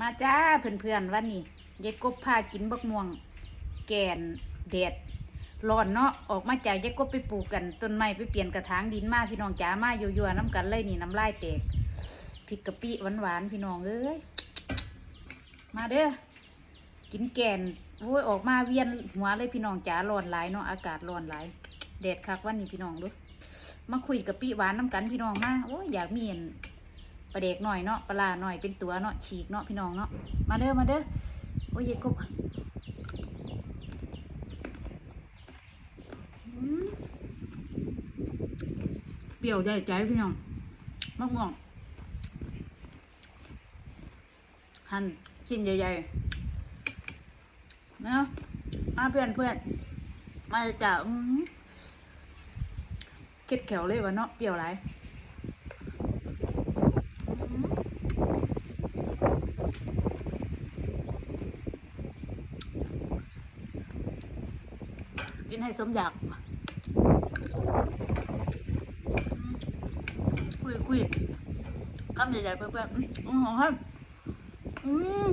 มาจ้าเพื่อนๆวันนี้ยายกบพากินบักม่วง แกนแดดร้อนเนาะออกมาจากยายกบไปปลูกกันต้นไม้ไปเปลี่ยนกระถางดินมาพี่น้องจ๋ามาโยัวๆน้ำกันเลยนี่น้ำลายแตกพริกกะปิหวานๆพี่น้องเอ้ยมาเด้อกินแกนโว้ยออกมาเวียนหัวเลยพี่น้องจ๋าร้อนหลายเนาะอากาศร้อนหลายแดดคักวันนี้พี่น้องดูมาคุยกะปิหวานน้ำกันพี่น้องมาโอ้ยอยากมีอัน ปลาเด็กหน่อยเนาะปลาร้าหน่อยเป็นตัวเนาะฉีกเนาะพี่น้องเนาะมาเด้อมาเด้อโอ้ยเยกบเปรี้ยวได้ใจพี่น้องมะม่วงหั่นชิ้นใหญ่ๆเนาะมาเพื่อนเพื่อนมาจะเค็ดแขวเลยวะเนาะเปรี้ยวหล กินให้สมอยากคุยคุยคำใหญ่ๆเพื่อนๆอืมอืมหอมครับอืม